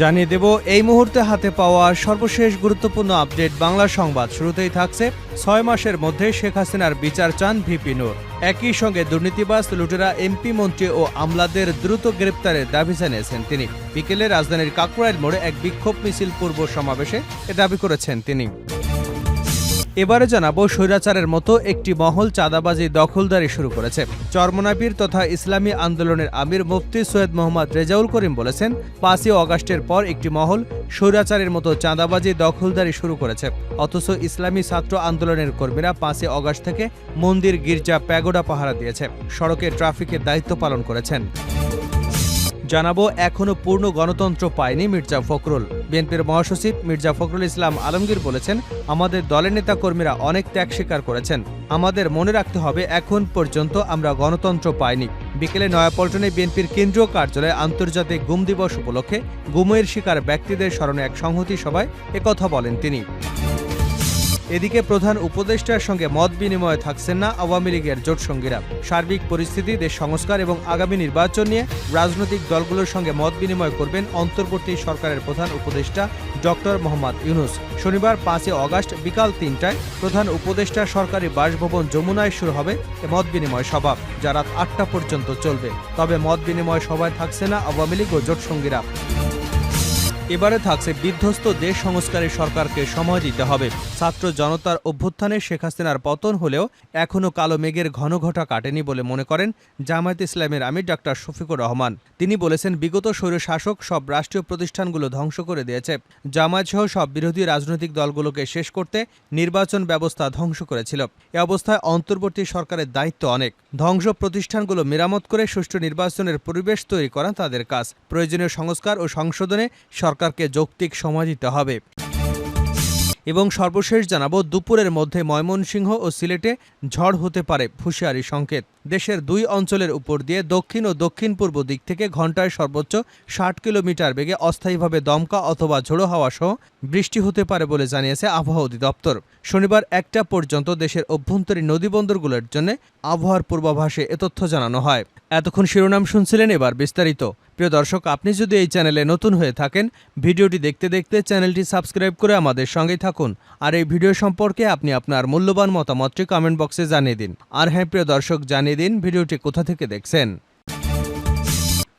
জানিয়ে দেব, এই মুহূর্তে হাতে পাওয়া সর্বশেষ গুরুত্বপূর্ণ আপডেট বাংলা সংবাদ। শুরুতেই থাকছে ছয় মাসের মধ্যে শেখ হাসিনার বিচার চান ভিপি নূর। একই সঙ্গে দুর্নীতিবাস লুটেরা এমপি মন্ত্রী ও আমলাদের দ্রুত গ্রেপ্তারের দাবি জানিয়েছেন তিনি। বিকেলে রাজধানীর কাকরাইল মোড়ে এক বিক্ষোভ মিছিল পূর্ব সমাবেশে এ দাবি করেছেন তিনি। এবারে জানাব স্বৈরাচারের মতো একটি মহল চাঁদাবাজি দখলদারি শুরু করেছে। চরমনাবির তথা ইসলামী আন্দোলনের আমির মুফতি সৈয়দ মোহাম্মদ রেজাউল করিম বলেছেন, পাঁচই অগাস্টের পর একটি মহল স্বৈরাচারের মতো চাঁদাবাজি দখলদারি শুরু করেছে। অথচ ইসলামী ছাত্র আন্দোলনের কর্মীরা পাঁচই অগাস্ট থেকে মন্দির, গির্জা, প্যাগোডা পাহারা দিয়েছে। সড়কে ট্রাফিকের দায়িত্ব পালন করেছেন। জানাব এখনও পূর্ণ গণতন্ত্র পায়নি মির্জা ফখরুল। বিএনপির মহাসচিব মির্জা ফখরুল ইসলাম আলমগীর বলেছেন, আমাদের দলের নেতা কর্মীরা অনেক ত্যাগ স্বীকার করেছেন। আমাদের মনে রাখতে হবে, এখন পর্যন্ত আমরা গণতন্ত্র পাইনি। বিকেলে নয়াপল্টনে বিএনপির কেন্দ্রীয় কার্যালয়ে আন্তর্জাতিক গুম দিবস উপলক্ষে গুমের শিকার ব্যক্তিদের স্মরণে এক সংহতি সভায় একথা বলেন তিনি। এদিকে প্রধান উপদেষ্টার সঙ্গে মত বিনিময়ে থাকছেন না আওয়ামী লীগের জোট সঙ্গীরা। সার্বিক পরিস্থিতি, দেশ সংস্কার এবং আগামী নির্বাচন নিয়ে রাজনৈতিক দলগুলোর সঙ্গে মত বিনিময় করবেন অন্তর্বর্তী সরকারের প্রধান উপদেষ্টা ডক্টর মোহাম্মদ ইউনুস। শনিবার পাঁচই অগাস্ট বিকাল তিনটায় প্রধান উপদেষ্টা সরকারি বাসভবন যমুনায় শুরু হবে মত বিনিময় সভা, যা রাত আটটা পর্যন্ত চলবে। তবে মত বিনিময় সভায় থাকছে না আওয়ামী লীগ ও জোট সঙ্গীরা। এবারে থাকছে বিধ্বস্ত দেশ সংস্কারে সরকারকে সময় দিতে হবে। ছাত্র জনতার অভ্যুত্থানে শেখ হাসিনার পতন হলেও এখনও কালো মেঘের ঘন ঘটা কাটেনি বলে মনে করেন জামায়াত ইসলামের আমির ডাক্তার শফিকুর রহমান। তিনি বলেছেন, বিগত স্বৈর শাসক সব রাষ্ট্রীয় প্রতিষ্ঠানগুলো ধ্বংস করে দিয়েছে। জামায়াত সহ সব বিরোধী রাজনৈতিক দলগুলোকে শেষ করতে নির্বাচন ব্যবস্থা ধ্বংস করেছিল। এ অবস্থায় অন্তর্বর্তী সরকারের দায়িত্ব অনেক। ধ্বংস প্রতিষ্ঠানগুলো মেরামত করে সুষ্ঠু নির্বাচনের পরিবেশ তৈরি করা তাদের কাজ। প্রয়োজনীয় সংস্কার ও সংশোধনে সরকারকে যৌক্তিক সময় দিতে হবে। এবং সর্বশেষ জানাব, দুপুরের মধ্যে ময়মনসিংহ ও সিলেটে ঝড় হতে পারে হুঁশিয়ারি সংকেত। দেশের দুই অঞ্চলের উপর দিয়ে দক্ষিণ ও দক্ষিণ পূর্ব দিক থেকে ঘন্টায় সর্বোচ্চ ষাট কিলোমিটার বেগে অস্থায়ীভাবে দমকা অথবা ঝোড়ো হাওয়া সহ বৃষ্টি হতে পারে বলে জানিয়েছে আবহাওয়া অধিদপ্তর। শনিবার একটা পর্যন্ত দেশের অভ্যন্তরীণ নদীবন্দরগুলোর জন্য আবহাওয়ার পূর্বাভাসে এ তথ্য জানানো হয়। এতক্ষণ শিরোনাম শুনছিলেন এবার বিস্তারিত। প্রিয় দর্শক, আপনি যদি এই চ্যানেলে নতুন হয়ে থাকেন, ভিডিওটি দেখতে দেখতে চ্যানেলটি সাবস্ক্রাইব করে আমাদের সঙ্গেই থাকুন। আর এই ভিডিও সম্পর্কে আপনি আপনার মূল্যবান মতামতটি কমেন্ট বক্সে জানিয়ে দিন। আর হ্যাঁ প্রিয় দর্শক, জানিয়ে দিন ভিডিওটি কোথা থেকে দেখছেন।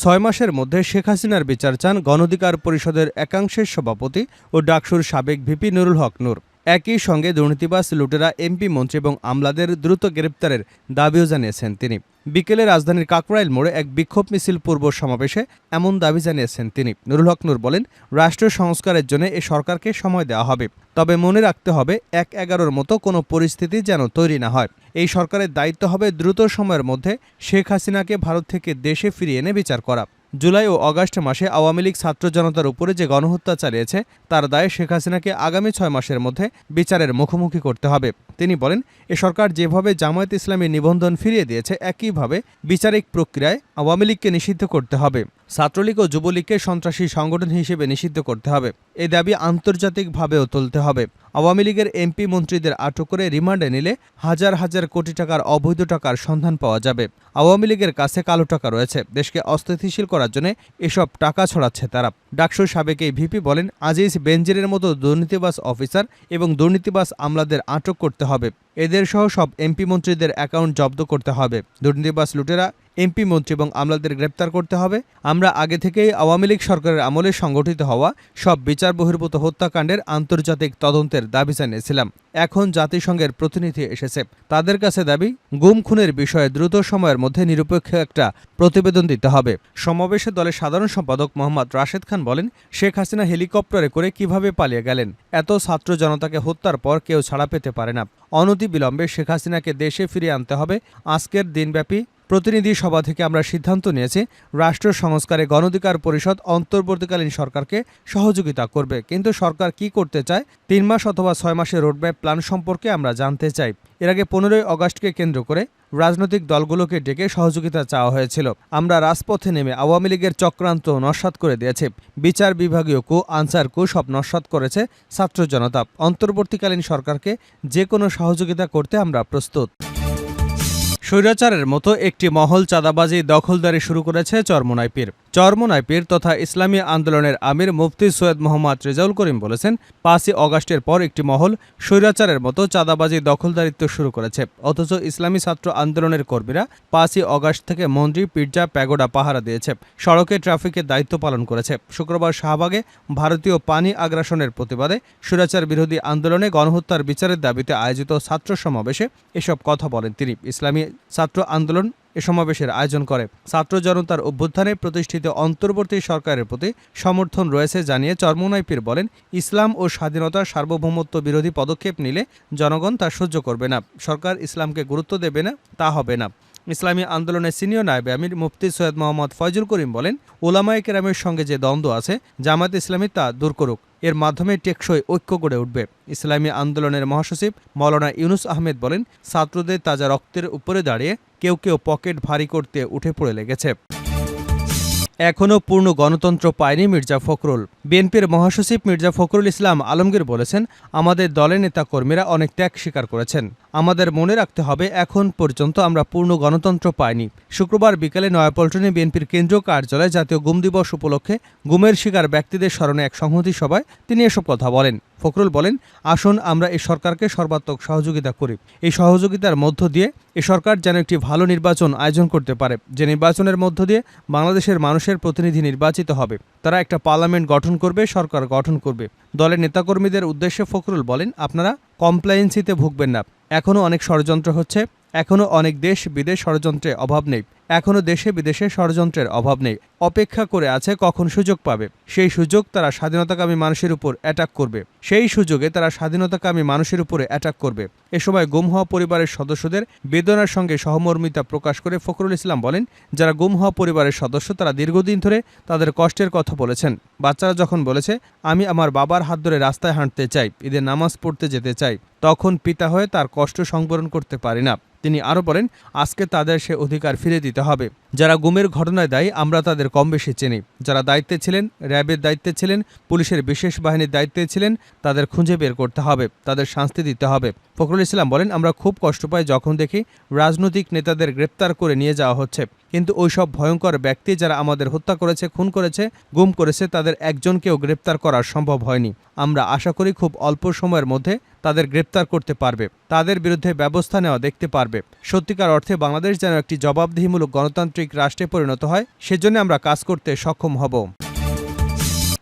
ছয় মাসের মধ্যে শেখ হাসিনার বিচার চান গণধিকার পরিষদের একাংশের সভাপতি ও ডাকসুর সাবেক ভিপি নুরুল হক নূর। একই সঙ্গে দুর্নীতিবাস লুটেরা এমপি মন্ত্রী এবং আমলাদের দ্রুত গ্রেপ্তারের দাবিও জানিয়েছেন তিনি। বিকেলে রাজধানীর কাকরাইল মোড়ে এক বিক্ষোভ মিছিল পূর্ব সমাবেশে এমন দাবি জানিয়েছেন তিনি। নুরুল হক নূর বলেন রাষ্ট্র সংস্কারের জন্য এ সরকারকে সময় দেওয়া হবে। তবে মনে রাখতে হবে, এক এগারোর মতো কোনো পরিস্থিতি যেন তৈরি না হয়। এই সরকারের দায়িত্ব হবে দ্রুত সময়ের মধ্যে শেখ হাসিনাকে ভারত থেকে দেশে ফিরিয়ে এনে বিচার করা। জুলাই ও অগাস্ট মাসে আওয়ামী লীগ ছাত্র জনতার উপরে যে গণহত্যা চালিয়েছে, তার দায়ে শেখ হাসিনাকে আগামী ছয় মাসের মধ্যে বিচারের মুখোমুখি করতে হবে। তিনি বলেন, এ সরকার যেভাবে জামায়াত ইসলামী নিবন্ধন ফিরিয়ে দিয়েছে, একইভাবে বিচারিক প্রক্রিয়ায় আওয়ামী লীগকে নিষিদ্ধ করতে হবে। ছাত্রলীগ ও যুবলীগকে সন্ত্রাসী সংগঠন হিসেবে নিষিদ্ধ করতে হবে। এ দাবি আন্তর্জাতিকভাবেও তুলতে হবে। আওয়ামী লীগের এমপি মন্ত্রীদের আটক করে রিমান্ডে নিলে হাজার হাজার কোটি টাকার অবৈধ টাকার সন্ধান পাওয়া যাবে। আওয়ামী লীগের কাছে কালো টাকা রয়েছে। দেশকে অস্থিতিশীল করার জন্য এসব টাকা ছড়াচ্ছে তারা। ডাকসু সাবেক এই ভিপি বলেন, আজিজ বেঞ্জিরের মতো দুর্নীতিবাস অফিসার এবং দুর্নীতিবাস আমলাদের আটক করতে হবে। এদের সহ সব এমপি মন্ত্রীদের অ্যাকাউন্ট জব্দ করতে হবে। দুর্নীতিবাস লুটেরা এমপি মন্ত্রী এবং আমলাদের গ্রেপ্তার করতে হবে। আমরা আগে থেকেই আওয়ামী লীগ সরকারের আমলে সংগঠিত হওয়া সব বিচার বহির্ভূত হত্যাকাণ্ডের আন্তর্জাতিক তদন্তের দাবি জানিয়েছিলাম। এখন জাতিসংঘের প্রতিনিধি এসেছে। তাদের কাছে দাবি, গুম খুনের বিষয়ে দ্রুত সময়ের মধ্যে নিরপেক্ষ একটা প্রতিবেদন দিতে হবে। সমাবেশে দলের সাধারণ সম্পাদক মোহাম্মদ রাশেদ খান বলেন, শেখ হাসিনা হেলিকপ্টারে করে কীভাবে পালিয়ে গেলেন? এত ছাত্র জনতাকে হত্যার পর কেউ ছাড়া পেতে পারে না। অনতি বিলম্বে শেখ হাসিনাকে দেশে ফিরিয়ে আনতে হবে। আজকের দিনব্যাপী প্রতিনিধি সভা থেকে আমরা সিদ্ধান্ত নিয়েছি রাষ্ট্র সংস্কারে গণধিকার পরিষদ অন্তর্বর্তীকালীন সরকারকে সহযোগিতা করবে। কিন্তু সরকার কি করতে চায়, তিন মাস অথবা ছয় মাসের রোডম্যাপ প্ল্যান সম্পর্কে আমরা জানতে চাই। এর আগে পনেরোই অগাস্টকে কেন্দ্র করে রাজনৈতিক দলগুলোকে ডেকে সহযোগিতা চাওয়া হয়েছিল। আমরা রাজপথে নেমে আওয়ামী লীগের চক্রান্ত নস্বাত করে দিয়েছে। বিচার বিভাগীয় কু আনসার কু সব নস্বাত করেছে ছাত্র জনতা। অন্তর্বর্তীকালীন সরকারকে যে কোনো সহযোগিতা করতে আমরা প্রস্তুত। স্বৈরাচারের মতো একটি মহল চাঁদাবাজি দখলদারি শুরু করেছে চরমোনাই পীর। চরমনায় পীর তথা ইসলামী আন্দোলনের আমির মুফতি সৈয়দ মোহাম্মদ রেজাউল করিম বলেছেন, পাঁচই অগাস্টের পর একটি মহল স্বৈরাচারের মতো চাঁদাবাজি দখলদারিত্ব শুরু করেছে। অথচ ইসলামী ছাত্র আন্দোলনের কর্মীরা পাঁচই অগাস্ট থেকে মন্দির পির্জা প্যাগোডা পাহারা দিয়েছে। সড়কে ট্রাফিকের দায়িত্ব পালন করেছে। শুক্রবার শাহবাগে ভারতীয় পানি আগ্রাসনের প্রতিবাদে স্বৈরাচার বিরোধী আন্দোলনে গণহত্যার বিচারের দাবিতে আয়োজিত ছাত্র সমাবেশে এসব কথা বলেন তিনি। ইসলামী ছাত্র আন্দোলন এ সমাবেশের আয়োজন করে। ছাত্র জনতার অভ্যুত্থানে প্রতিষ্ঠিত অন্তর্বর্তী সরকারের প্রতি সমর্থন রয়েছে জানিয়ে চরমোনাই বলেন, ইসলাম ও স্বাধীনতার সার্বভৌমত্ব বিরোধী পদক্ষেপ নিলে জনগণ তা সহ্য করবে না। সরকার ইসলামকে গুরুত্ব দেবে না, তা হবে না। ইসলামী আন্দোলনের সিনিয়র নায়েবে আমির মুফতি সৈয়দ মোহাম্মদ ফয়জুল করিম বলেন ওলামায়ে কেরামের সঙ্গে যে দ্বন্দ্ব আছে জামাত ইসলামী তা দূর করুক। এর মাধ্যমে টেকসই ঐক্য গড়ে উঠবে। ইসলামী আন্দোলনের মহাসচিব মৌলানা ইউনুস আহমেদ বলেন, ছাত্রদের তাজা রক্তের উপরে দাঁড়িয়ে কেউ কেউ পকেট ভারী করতে উঠে পড়ে লেগেছে। এখনও পূর্ণ গণতন্ত্র পায়নি মির্জা ফখরুল। বিএনপির মহাসচিব মির্জা ফখরুল ইসলাম আলমগীর বলেছেন, আমাদের দলের নেতাকর্মীরা অনেক ত্যাগ স্বীকার করেছেন। আমাদের মনে রাখতে হবে, এখন পর্যন্ত আমরা পূর্ণ গণতন্ত্র পাইনি। শুক্রবার বিকেলে নয়াপল্টনে বিএনপির কেন্দ্রীয় কার্যালয়ে জাতীয় গুম দিবস উপলক্ষে গুমের শিকার ব্যক্তিদের স্মরণে এক সংহতি সভায় তিনি এসব কথা বলেন। ফখরুল বলেন, আসুন আমরা এই সরকারকে সর্বাত্মক সহযোগিতা করি। এই সহযোগিতার মধ্য দিয়ে এ সরকার যেন একটি ভালো নির্বাচন আয়োজন করতে পারে। যে নির্বাচনের মধ্য দিয়ে বাংলাদেশের মানুষের প্রতিনিধি নির্বাচিত হবে, তারা একটা পার্লামেন্ট গঠন করবে, সরকার গঠন করবে। দলের নেতাকর্মীদের উদ্দেশ্যে ফখরুল বলেন, আপনারা কমপ্লায়েন্সিতে ভুগবেন না। এখনও অনেক ষড়যন্ত্র হচ্ছে এখনও অনেক দেশ বিদেশ ষড়যন্ত্রে অভাব নেই। এখনও দেশে বিদেশে ষড়যন্ত্রের অভাব নেই। অপেক্ষা করে আছে কখন সুযোগ পাবে। সেই সুযোগ তারা স্বাধীনতাকামী মানুষের উপর অ্যাটাক করবে। সেই সুযোগে তারা স্বাধীনতাকামী মানুষের উপরে অ্যাটাক করবে। এ সময় গুম হওয়া পরিবারের সদস্যদের বেদনার সঙ্গে সহমর্মিতা প্রকাশ করে ফখরুল ইসলাম বলেন, যারা গুম হওয়া পরিবারের সদস্য তারা দীর্ঘদিন ধরে তাদের কষ্টের কথা বলেছেন। বাচ্চারা যখন বলেছে, আমি আমার বাবার হাত ধরে রাস্তায় হাঁটতে চাই, ঈদের নামাজ পড়তে যেতে চাই, তখন পিতা হয়ে তার কষ্ট সংবরণ করতে পারি না। তিনি আরও বলেন, আজকে তাদের সে অধিকার ফিরে দিতে হবে। যারা গুমের ঘটনায় দায়ী, আমরা তাদের কম বেশি চিনি। যারা দায়িত্বে ছিলেন, র্যাবের দায়িত্বে ছিলেন, পুলিশের বিশেষ বাহিনীর দায়িত্বে ছিলেন, তাদের খুঁজে বের করতে হবে, তাদের শাস্তি দিতে হবে। ফখরুল ইসলাম বলেন, আমরা খুব কষ্ট পাই যখন দেখি রাজনৈতিক নেতাদের গ্রেপ্তার করে নিয়ে যাওয়া হচ্ছে। কিন্তু ওইসব ভয়ঙ্কর ব্যক্তি যারা আমাদের হত্যা করেছে, খুন করেছে, গুম করেছে, তাদের একজনকেও গ্রেপ্তার করা সম্ভব হয়নি। আমরা আশা করি খুব অল্প সময়ের মধ্যে তাদের গ্রেপ্তার করতে পারবে। তাদের বিরুদ্ধে ব্যবস্থা নেওয়া দেখতে পারবে। সত্যিকার অর্থে বাংলাদেশ যেন একটি জবাবদিহিমূলক গণতান্ত্রিক রাষ্ট্রে পরিণত হয়, সেজন্য আমরা কাজ করতে সক্ষম হব।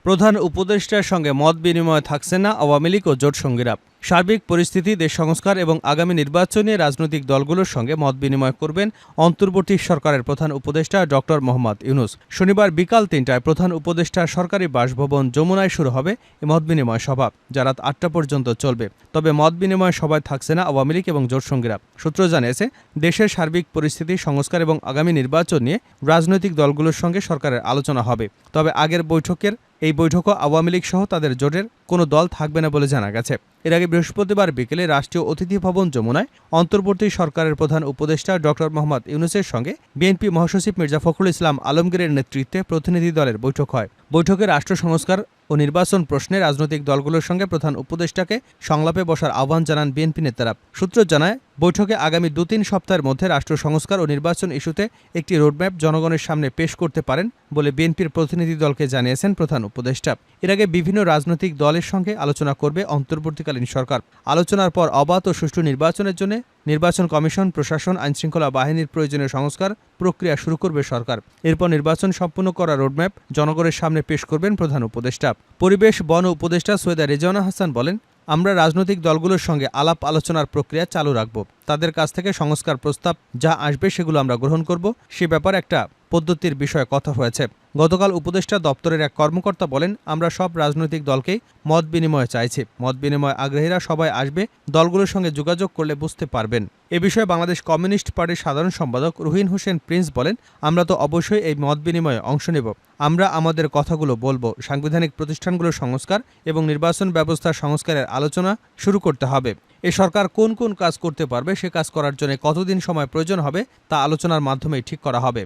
প্রধান উপদেষ্টার সঙ্গে মত বিনিময় থাকছে না আওয়ামী লীগ ও জোট সঙ্গীরা। সার্বিক পরিস্থিতি, দেশ সংস্কার এবং আগামী নির্বাচনে রাজনৈতিক দলগুলোর সঙ্গে মত বিনিময় করবেন অন্তর্বর্তী সরকারের প্রধান উপদেষ্টা ডক্টর মোহাম্মদ ইউনুস। শনিবার বিকাল তিনটায় প্রধান উপদেষ্টা সরকারি বাসভবন যমুনায় শুরু হবে এই মত বিনিময় সভা, যা রাত আটটা পর্যন্ত চলবে। তবে মত বিনিময় সভায় থাকছে না আওয়ামী লীগ এবং জোট সঙ্গীরা। সূত্র জানিয়েছে, দেশের সার্বিক পরিস্থিতি, সংস্কার এবং আগামী নির্বাচন নিয়ে রাজনৈতিক দলগুলোর সঙ্গে সরকারের আলোচনা হবে। তবে আগের বৈঠকের এই বৈঠকও আওয়ামী লীগ সহ তাদের জোটের কোনো দল থাকবে না বলে জানা গেছে। এর আগে বৃহস্পতিবার বিকেলে রাষ্ট্রীয় অতিথি ভবন যমুনায় অন্তর্বর্তী সরকারের প্রধান উপদেষ্টা ডক্টর মোহাম্মদ ইউনুসের সঙ্গে বিএনপি মহাসচিব মির্জা ফখরুল ইসলাম আলমগীরের নেতৃত্বে প্রতিনিধি দলের বৈঠক হয়। বৈঠকে রাষ্ট্র সংস্কার ও নির্বাচন প্রশ্নে রাজনৈতিক দলগুলোর সঙ্গে প্রধান উপদেষ্টাকে সংলাপে বসার আহ্বান জানান বিএনপি নেতারা। সূত্র জানায়, বৈঠকে আগামী দু তিন সপ্তাহের মধ্যে রাষ্ট্র সংস্কার ও নির্বাচন ইস্যুতে একটি রোডম্যাপ জনগণের সামনে পেশ করতে পারেন বলে বিএনপির প্রতিনিধি দলকে জানিয়েছেন প্রধান উপদেষ্টা। এর আগে বিভিন্ন রাজনৈতিক দলের সঙ্গে আলোচনা করবে অন্তর্বর্তীকালীন সরকার। আলোচনার পর অবাধ ও সুষ্ঠু নির্বাচনের জন্য নির্বাচন কমিশন, প্রশাসন, আইনশৃঙ্খলা বাহিনীর প্রয়োজনীয় সংস্কার প্রক্রিয়া শুরু করবে সরকার। এরপর নির্বাচন সম্পূর্ণ করা রোডম্যাপ জনগণের সামনে পেশ করবেন প্রধান উপদেষ্টা। পরিবেশ বন উপদেষ্টা সৈয়দা রেজানা হাসান বলেন, আমরা রাজনৈতিক দলগুলোর সঙ্গে আলাপ আলোচনার প্রক্রিয়া চালু রাখব। তাদের কাছ থেকে সংস্কার প্রস্তাব যা আসবে সেগুলো আমরা গ্রহণ করব। সে ব্যাপারে একটা পদ্ধতির বিষয়ে কথা হয়েছে। গতকাল উপদেষ্টা দপ্তরের এক কর্মকর্তা বলেন, আমরা সব রাজনৈতিক দলকেই মত বিনিময় চাইছি। মত বিনিময় আগ্রহীরা সবাই আসবে, দলগুলোর সঙ্গে যোগাযোগ করলে বুঝতে পারবেন। এ বিষয়ে বাংলাদেশ কমিউনিস্ট পার্টির সাধারণ সম্পাদক রুহিন হোসেন প্রিন্স বলেন, আমরা তো অবশ্যই এই মত বিনিময়ে অংশ নেব। আমরা আমাদের কথাগুলো বলব। সাংবিধানিক প্রতিষ্ঠানগুলোর সংস্কার এবং নির্বাচন ব্যবস্থার সংস্কারের আলোচনা শুরু করতে হবে। এ সরকার কোন কোন কাজ করতে পারবে, সে কাজ করার জন্য কতদিন সময় প্রয়োজন হবে, তা আলোচনার মাধ্যমেই ঠিক করা হবে।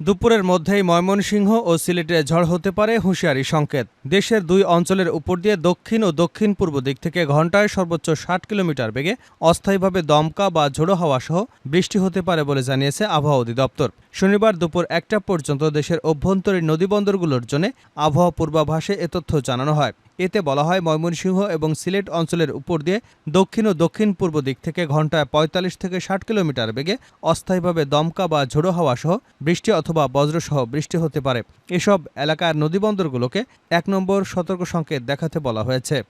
দুপুরের মধ্যেই ময়মনসিংহ ও সিলেটে ঝড় হতে পারে হুঁশিয়ারি সংকেত। দেশের দুই অঞ্চলের উপর দিয়ে দক্ষিণ ও দক্ষিণ পূর্ব দিক থেকে ঘন্টায় সর্বোচ্চ ষাট কিলোমিটার বেগে অস্থায়ীভাবে দমকা বা ঝোড়ো হাওয়া সহ বৃষ্টি হতে পারে বলে জানিয়েছে আবহাওয়া অধিদপ্তর। শনিবার দুপুর একটা পর্যন্ত দেশের অভ্যন্তরীণ নদীবন্দরগুলোর জন্য আবহাওয়া পূর্বাভাসে এ তথ্য জানানো হয়। এতে বলা হয় ময়মনসিংহ এবং সিলেট অঞ্চলের উপর দিয়ে দক্ষিণ ও দক্ষিণ পূর্ব দিক থেকে ঘন্টায় পঁয়তাল্লিশ থেকে ষাট কিলোমিটার বেগে অস্থায়ীভাবে দমকা বা ঝোড়ো হাওয়া সহ বৃষ্টি অথবা বজ্রসহ বৃষ্টি হতে পারে। এসব এলাকার নদীবন্দরগুলোকে এক নম্বর সতর্ক সংকেত দেখাতে বলা হয়েছে।